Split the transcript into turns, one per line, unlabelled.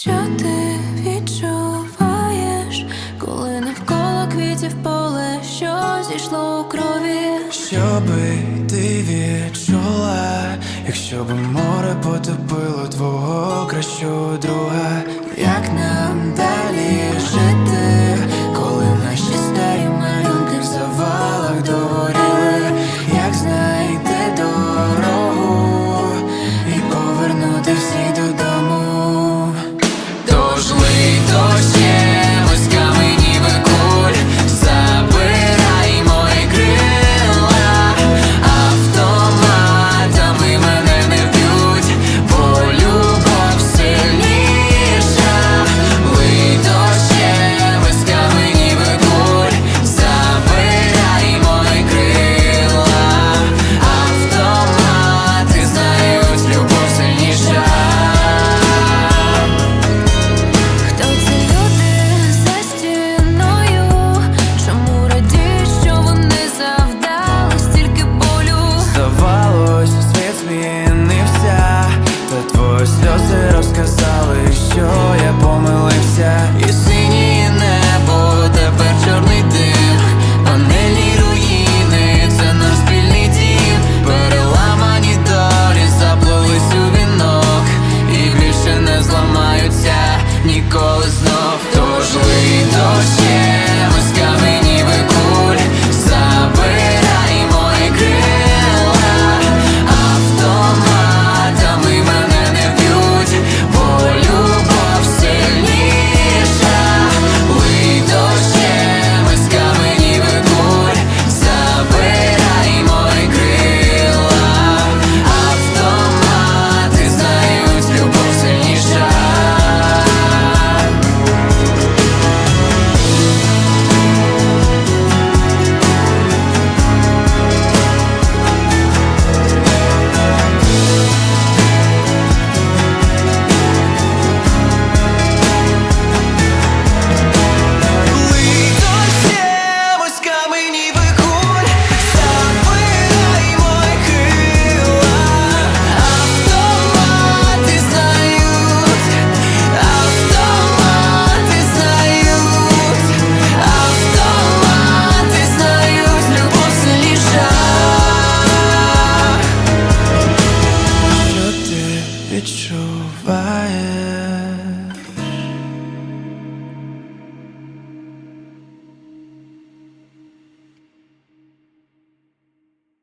Що ти відчуваєш, коли навколо квітів поле, що зійшло у крові?
Що би ти відчула, якщо б море потопило твого кращого друга, як жити? czuwaję